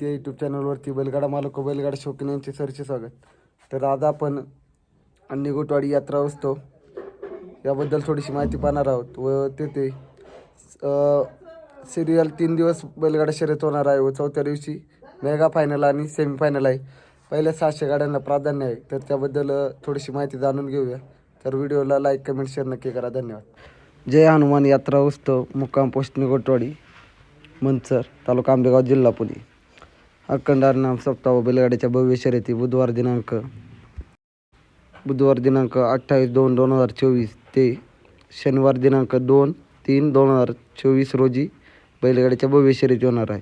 ते यूट्यूब चॅनलवरती बैलगाडा मालक बैलगाडा शौकीन यांचे सरचे स्वागत. तर आज आपण निगोटवाडी यात्रा असतो. याबद्दल थोडीशी माहिती पाहणार आहोत व तेथे सिरियल तीन दिवस बैलगाडा शर्यत होणार आहे व चौथ्या दिवशी मेगा फायनल आणि सेमीफायनल आहे. पहिल्या सहाशे गाड्यांना प्राधान्य आहे. तर त्याबद्दल थोडीशी माहिती जाणून घेऊया. तर व्हिडिओला लाईक कमेंट शेअर नक्की करा. धन्यवाद. जय हनुमान यात्रा उत्सव मुक्काम पोस्ट निगोटवाडी मंचर तालुका आंबेगाव जिल्हा पुणे. अखंड नाम सप्ताह बैलगाड्याच्या भव्य शर्यती बुधवार दिनांक बुधवार दिनांक अठ्ठावीस दोन दोन हजार चोवीस ते शनिवार दिनांक दोन तीन दोन हजार चोवीस रोजी बैलगाड्याच्या भव्य शर्यती होणार आहे.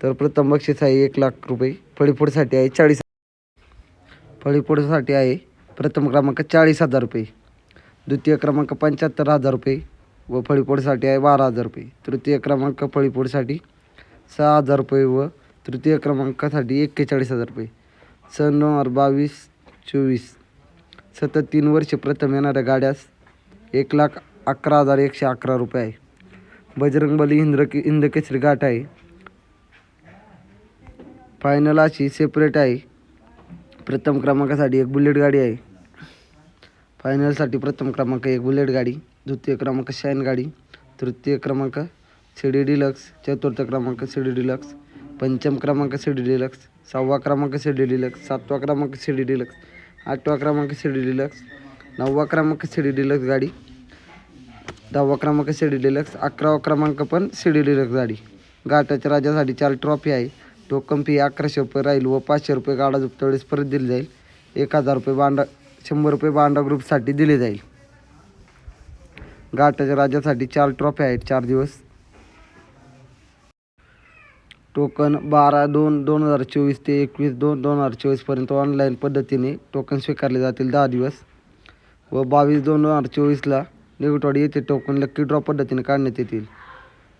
तर प्रथम बक्षीस आहे एक लाख रुपये. फळीफोडसाठी आहे चाळीस फळीफोडसाठी आहे प्रथम क्रमांक चाळीस हजार रुपये. द्वितीय क्रमांक पंच्याहत्तर हजार रुपये व फळीफोडसाठी आहे बारा हजार रुपये. तृतीय क्रमांक फळीफोडसाठी सहा हजार रुपये व तृतीय क्रमांकासाठी एक्केचाळीस हजार रुपये. सन दोन हजार बावीस चोवीस. सतत तीन वर्षे प्रथम येणाऱ्या गाड्यास एक लाख अकरा हजार एकशे अकरा रुपये आहे. बजरंगबली इंद्र इंद्रकेसरी घाट आहे. फायनल अशी सेपरेट आहे. प्रथम क्रमांकासाठी एक बुलेट गाडी आहे. फायनलसाठी प्रथम क्रमांक एक बुलेट गाडी द्वितीय क्रमांक शाईन गाडी तृतीय क्रमांक सिडी डिलक्स चतुर्थ क्रमांक सिडी डिलक्स पंचम क्रमांक सिडी डिलक्स सहावा क्रमांक सिडी डिलक्स सातवा क्रमांक सिडी डिलक्स आठवा क्रमांक सिडी डिलक्स नववा क्रमांक सिडी डिलक्स गाडी दहावा क्रमांक सिडी डिलक्स अकरावा क्रमांक पण सिडी डिलक्स गाडी. घाटाच्या राजासाठी चार ट्रॉफी आहे. टोकन फी अकराशे रुपये राहील व पाचशे रुपये गाडा जुपत्या वेळेस परत दिली जाईल. एक हजार रुपये बांडा शंभर रुपये बांडा ग्रुपसाठी दिले जाईल. घाटाच्या राजासाठी चार ट्रॉफी आहेत. चार दिवस टोकन बारा दोन दोन हजार चोवीस ते एकवीस दोन दोन हजार चोवीसपर्यंत ऑनलाईन पद्धतीने टोकन स्वीकारले जातील दहा दिवस. व बावीस दोन दोन हजार चोवीसला निगुटवाडी येथे टोकन लक्की ड्रॉ पद्धतीने काढण्यात येतील.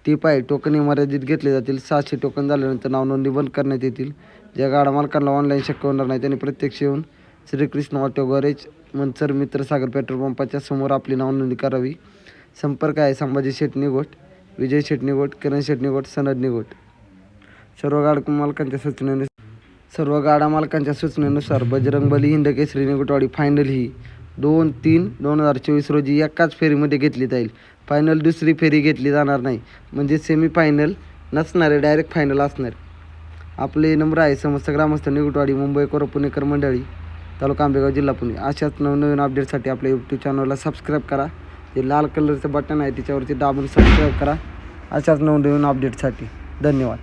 टीप आहे टोकन मर्यादित घेतले जातील. सातशे टोकन झाल्यानंतर नाव नोंदणी बंद करण्यात येतील. ज्या गाड्या मालकांना ऑनलाईन शक्य होणार नाही त्यांनी प्रत्यक्ष येऊन श्रीकृष्ण ऑटो गॅरेज मंचर मित्र सागर पेट्रोल पंपाच्या समोर आपली नावनोंदणी करावी. संपर्क आहे संभाजी शेट विजय शेट किरण शेट सनद निगोट. सर्व गाड मालकांच्या सूचनेनुसार सर्व गाडा मालकांच्या सूचनेनुसार बजरंगबली हिंद केसरी निगुटवाडी फायनल ही दोन तीन दोन हजार चोवीस रोजी एकाच फेरीमध्ये घेतली जाईल. फायनल दुसरी फेरी घेतली जाणार नाही. म्हणजे सेमी फायनल नसणार आहे डायरेक्ट फायनल असणार. आपले नंबर आहे समस्त ग्रामस्थ निगुटवाडी मुंबई कोर पुणेकर मंडळी तालुका आंबेगाव जिल्हा पुणे. अशाच नवनवीन अपडेटसाठी आपल्या यूट्यूब चॅनलला सबस्क्राईब करा. जे लाल कलरचं बटन आहे त्याच्यावरती दाबून सबस्क्राईब करा. अशाच नवनवीन अपडेटसाठी धन्यवाद.